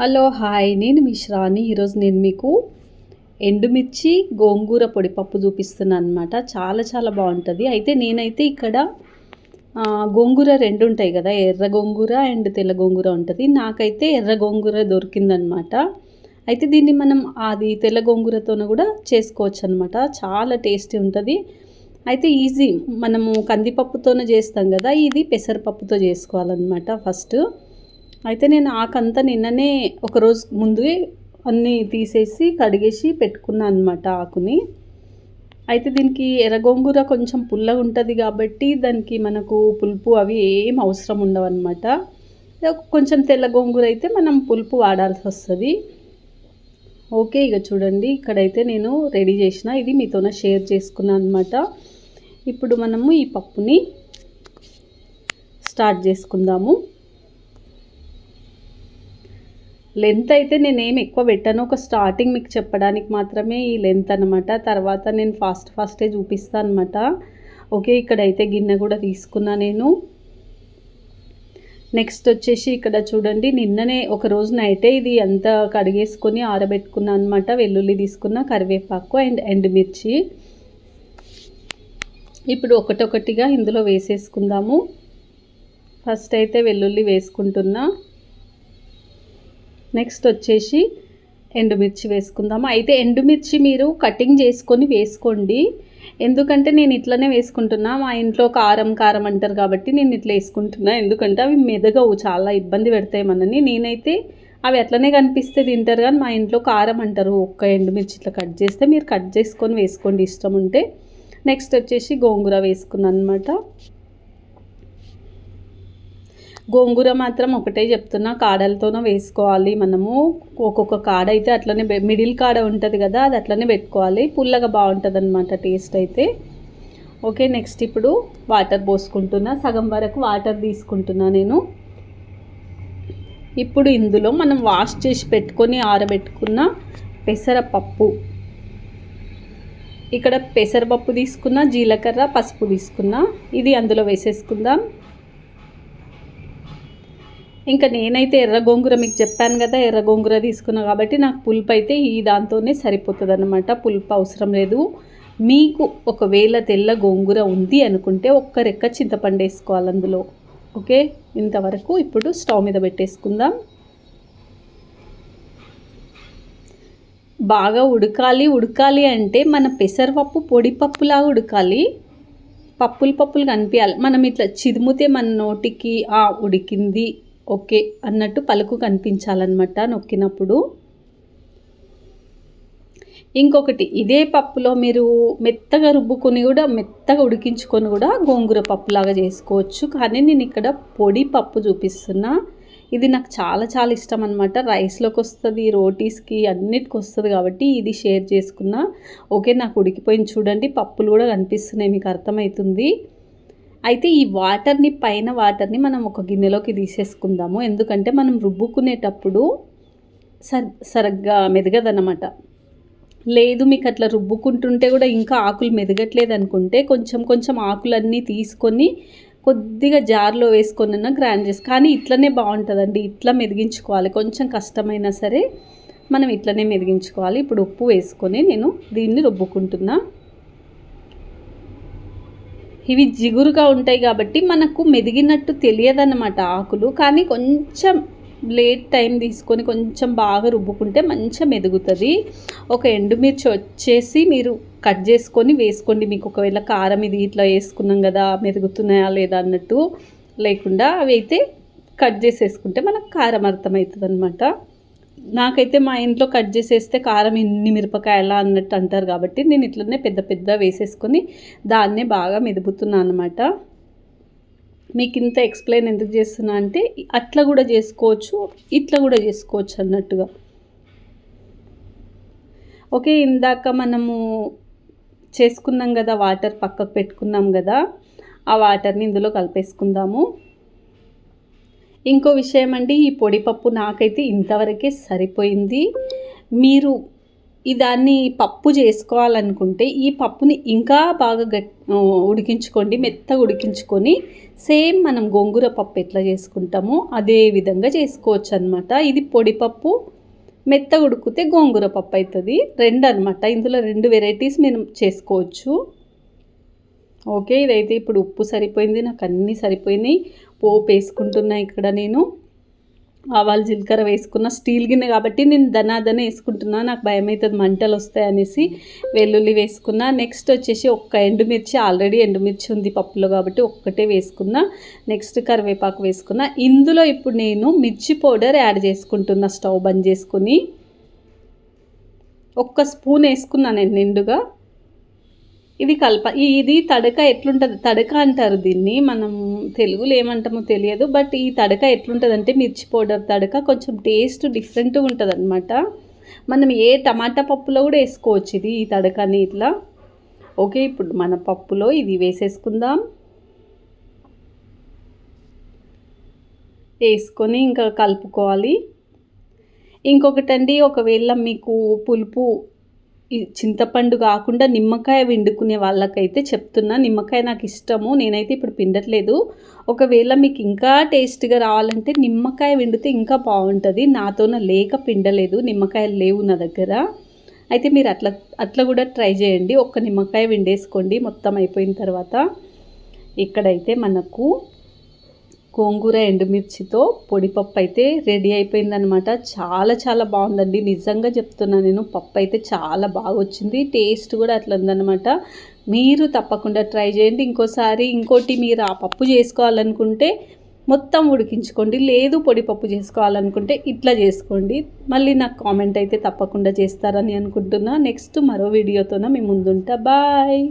Hello hi. నేను మీ శ్రావణి. ఈరోజు నేను మీకు ఎండుమిర్చి గోంగూర పొడి పప్పు చూపిస్తున్నాను అనమాట చాలా చాలా బాగుంటుంది. అయితే నేనైతే ఇక్కడ గోంగూర రెండు ఉంటాయి కదా. ఎర్ర గోంగూర అండ్ తెల్ల గోంగూర ఉంటుంది. నాకైతే ఎర్ర గోంగూర దొరికిందనమాట అయితే దీన్ని మనం అది తెల్ల గోంగూరతోనూ కూడా చేసుకోవచ్చు అనమాట చాలా టేస్టీ ఉంటుంది. అయితే ఈజీ. మనము కందిపప్పుతోనే చేస్తాం కదా. ఇది పెసరపప్పుతో చేసుకోవాలన్నమాట ఫస్ట్. అయితే నేను ఆకంతా నిన్ననే ఒకరోజు ముందే అన్నీ తీసేసి కడిగేసి పెట్టుకున్నాను అనమాట ఆకుని. అయితే దీనికి ఎర్రగోంగూర కొంచెం పుల్లగా ఉంటుంది కాబట్టి దానికి మనకు పులుపు అవి ఏం అవసరం ఉండవు అనమాట కొంచెం తెల్ల గోంగూర అయితే మనం పులుపు వాడాల్సి వస్తుంది. ఓకే ఇక చూడండి. ఇక్కడైతే నేను రెడీ చేసిన. ఇది మీతోన షేర్ చేసుకున్నాను అనమాట ఇప్పుడు మనము ఈ పప్పుని స్టార్ట్ చేసుకుందాము. లెంత్ అయితే నేనేం ఎక్కువ పెట్టాను. ఒక స్టార్టింగ్ మీకు చెప్పడానికి మాత్రమే ఈ లెంత్ అనమాట తర్వాత నేను ఫాస్ట్ ఫాస్టే చూపిస్తాను అనమాట ఓకే ఇక్కడైతే గిన్నె కూడా తీసుకున్నా నేను. నెక్స్ట్ వచ్చేసి ఇక్కడ చూడండి నిన్ననే ఒక రోజు నైటే ఇది అంతా కడిగేసుకొని ఆరబెట్టుకున్నా అనమాట వెల్లుల్లి తీసుకున్న కరివేపాకు అండ్ ఎండుమిర్చి ఇప్పుడు ఒకటొకటిగా ఇందులో వేసేసుకుందాము. ఫస్ట్ అయితే వెల్లుల్లి వేసుకుంటున్నా. నెక్స్ట్ వచ్చేసి ఎండుమిర్చి వేసుకుందాము? అయితే ఎండుమిర్చి మీరు కటింగ్ చేసుకొని వేసుకోండి. ఎందుకంటే నేను ఇట్లనే వేసుకుంటున్నా. మా ఇంట్లో కారం కారం అంటారు కాబట్టి నేను ఇట్లా వేసుకుంటున్నా. ఎందుకంటే అవి మెదగవు చాలా ఇబ్బంది పెడతాయి మనని నేనైతే అవి అట్లనే కనిపిస్తే తింటారు కానీ మా ఇంట్లో కారం అంటారు. ఒక్క ఎండుమిర్చి ఇట్లా కట్ చేస్తే మీరు కట్ చేసుకొని వేసుకోండి. ఇష్టం ఉంటే. నెక్స్ట్ వచ్చేసి గోంగూర వేసుకున్నాను అనమాట గోంగూర మాత్రం ఒకటే చెప్తున్నా కాడలతోనే వేసుకోవాలి మనము. ఒక్కొక్క కాడ అయితే అట్లనే మిడిల్ కాడ ఉంటుంది కదా అది అట్లనే పెట్టుకోవాలి. పుల్లగా బాగుంటుంది అనమాట టేస్ట్ అయితే. ఓకే నెక్స్ట్ ఇప్పుడు వాటర్ పోసుకుంటున్నా. సగం వరకు వాటర్ తీసుకుంటున్నా నేను. ఇప్పుడు ఇందులో మనం వాష్ చేసి పెట్టుకొని ఆరబెట్టుకున్న పెసరపప్పు. ఇక్కడ పెసరపప్పు తీసుకున్న జీలకర్ర పసుపు తీసుకున్న. ఇది అందులో వేసేసుకుందాం. ఇంకా నేనైతే ఎర్ర గోంగూర మీకు చెప్పాను కదా ఎర్ర గోంగూర తీసుకున్నా కాబట్టి నాకు పులుపు అయితే ఈ దాంతోనే సరిపోతుంది అనమాట పులుపు అవసరం లేదు. మీకు ఒకవేళ తెల్ల గోంగూర ఉంది అనుకుంటే ఒక్క రెక్క చింతపండు వేసుకోవాలి అందులో. ఓకే? ఇంతవరకు ఇప్పుడు స్టవ్ మీద పెట్టేసుకుందాం. బాగా ఉడకాలి. ఉడకాలి అంటే మన పెసరపప్పు పొడి పప్పులాగా ఉడకాలి. పప్పులు పప్పులు కనిపించాలి. మనం ఇట్లా చిదుముతే మన నోటికి ఆ ఉడికింది. ఓకే అన్నట్టు పలుకు కనిపించాలన్నమాట నొక్కినప్పుడు. ఇంకొకటి ఇదే పప్పులో మీరు మెత్తగా రుబ్బుకొని కూడా మెత్తగా ఉడికించుకొని కూడా గోంగూర పప్పులాగా చేసుకోవచ్చు. కానీ నేను ఇక్కడ పొడి పప్పు చూపిస్తున్నా. ఇది నాకు చాలా చాలా ఇష్టం అనమాట రైస్లోకి వస్తుంది రోటీస్కి అన్నిటికి వస్తుంది కాబట్టి ఇది షేర్ చేసుకున్నా. ఓకే నాకు ఉడికిపోయింది చూడండి పప్పులు కూడా కనిపిస్తున్నాయి మీకు అర్థమవుతుంది. అయితే ఈ వాటర్ని పైన వాటర్ని మనం ఒక గిన్నెలోకి తీసేసుకుందాము. ఎందుకంటే మనం రుబ్బుకునేటప్పుడు సర్ సరిగ్గా మెదగదన్నమాట. లేదు మీకు అట్లా రుబ్బుకుంటుంటే కూడా ఇంకా ఆకులు మెదగట్లేదు అనుకుంటే కొంచెం కొంచెం ఆకులన్నీ తీసుకొని కొద్దిగా జార్లో వేసుకొని గ్రైండ్ చేసి కానీ ఇట్లనే బాగుంటుందండి. ఇట్లా మెదిగించుకోవాలి. కొంచెం కష్టమైనా సరే మనం ఇట్లనే మెదిగించుకోవాలి. ఇప్పుడు ఉప్పు వేసుకొని నేను దీన్ని రుబ్బుకుంటున్నా. ఇవి జిగురుగా ఉంటాయి కాబట్టి మనకు మెదిగినట్టు తెలియదన్నమాట ఆకులు. కానీ కొంచెం లేట్ టైం తీసుకొని కొంచెం బాగా రుబ్బుకుంటే మంచిగా మెదుగుతుంది. ఒక ఎండుమిర్చి వచ్చేసి మీరు కట్ చేసుకొని వేసుకోండి. మీకు ఒకవేళ కారం ఇది ఇట్లా వేసుకున్నాం కదా మెరుగుతున్నాయా లేదా అన్నట్టు లేకుండా అవి అయితే కట్ చేసేసుకుంటే మనకు కారం అర్థమవుతుంది అనమాట నాకైతే మా ఇంట్లో కట్ చేసేస్తే కారం ఇన్ని మిరపకాయలా అన్నట్టు అంటారు కాబట్టి నేను ఇట్లనే పెద్ద పెద్ద వేసేసుకొని దాన్నే బాగా మెదుపుతున్నాను అనమాట మీకు ఇంత ఎక్స్ప్లెయిన్ ఎందుకు చేస్తున్నా అంటే అట్లా కూడా చేసుకోవచ్చు ఇట్లా కూడా చేసుకోవచ్చు అన్నట్టుగా. ఓకే ఇందాక మనము చేసుకున్నాం కదా వాటర్ పక్కకు పెట్టుకున్నాం కదా ఆ వాటర్ని ఇందులో కలిపేసుకుందాము. ఇంకో విషయం అండి ఈ పొడిపప్పు నాకైతే ఇంతవరకే సరిపోయింది. మీరు దాన్ని పప్పు చేసుకోవాలనుకుంటే ఈ పప్పుని ఇంకా బాగా గట్ ఉడికించుకోండి మెత్తగా ఉడికించుకొని సేమ్ మనం గోంగూర పప్పు ఎట్లా చేసుకుంటామో అదే విధంగా చేసుకోవచ్చు అనమాట ఇది పొడిపప్పు మెత్తగా ఉడికితే గోంగూర పప్పు అవుతుంది రెండు అనమాట ఇందులో రెండు వెరైటీస్ మేము చేసుకోవచ్చు. ఓకే ఇదైతే ఇప్పుడు ఉప్పు సరిపోయింది నాకు అన్నీ సరిపోయినాయి. పోపు వేసుకుంటున్నా ఇక్కడ నేను. ఆవాలు జీలకర్ర వేసుకున్న స్టీల్ గిన్నె కాబట్టి నేను దనాదన వేసుకుంటున్నా నాకు భయం అవుతుంది మంటలు వస్తాయి అనేసి వెల్లుల్లి వేసుకున్నా. నెక్స్ట్ వచ్చేసి ఒక్క ఎండుమిర్చి ఆల్రెడీ ఎండుమిర్చి ఉంది పప్పులో కాబట్టి ఒక్కటే వేసుకున్నా. నెక్స్ట్ కరివేపాకు వేసుకున్నా. ఇందులో ఇప్పుడు నేను మిర్చి పౌడర్ యాడ్ చేసుకుంటున్నా స్టవ్ బంద్ చేసుకుని. ఒక్క స్పూన్ వేసుకున్నా నేను నిండుగా. ఇది కలప ఇది తడక ఎట్లుంటుంది? తడక అంటారు దీన్ని మనం తెలుగులో ఏమంటామో తెలియదు బట్ ఈ తడక ఎట్లుంటుంది అంటే మిర్చి పౌడర్ తడక కొంచెం టేస్ట్ డిఫరెంట్గా ఉంటుంది అనమాట మనం ఏ టమాటా పప్పులో కూడా వేసుకోవచ్చు ఇది ఈ తడకని ఇట్లా. ఓకే ఇప్పుడు మన పప్పులో ఇది వేసేసుకుందాం. వేసుకొని ఇంకా కలుపుకోవాలి. ఇంకొకటండి ఒకవేళ మీకు పులుపు చింతపండు కాకుండా నిమ్మకాయ వండుకునే వాళ్ళకైతే చెప్తున్నా. నిమ్మకాయ నాకు ఇష్టము. నేనైతే ఇప్పుడు పిండట్లేదు. ఒకవేళ మీకు ఇంకా టేస్ట్గా రావాలంటే నిమ్మకాయ వండితే ఇంకా బాగుంటుంది. నాతోన లేక పిండలేదు. నిమ్మకాయలు లేవు నా దగ్గర. అయితే మీరు అట్లా అట్లా కూడా ట్రై చేయండి. ఒక్క నిమ్మకాయ వండేసుకోండి మొత్తం అయిపోయిన తర్వాత ఇక్కడైతే మనకు గోంగూర ఎండుమిర్చితో పొడిపప్పు అయితే రెడీ అయిపోయిందనమాట చాలా చాలా బాగుందండి. నిజంగా చెప్తున్నా నేను పప్పు అయితే చాలా బాగా వచ్చింది. టేస్ట్ కూడా అట్లా ఉందనమాట మీరు తప్పకుండా ట్రై చేయండి. ఇంకోసారి ఇంకోటి మీరు ఆ పప్పు చేసుకోవాలనుకుంటే మొత్తం ఉడికించుకోండి. లేదు పొడి పప్పు చేసుకోవాలనుకుంటే ఇట్లా చేసుకోండి. మళ్ళీ నాకు కామెంట్ అయితే తప్పకుండా చేస్తారని అనుకుంటున్నా. నెక్స్ట్ మరో వీడియోతోన మీ ముందుంటా. బాయ్!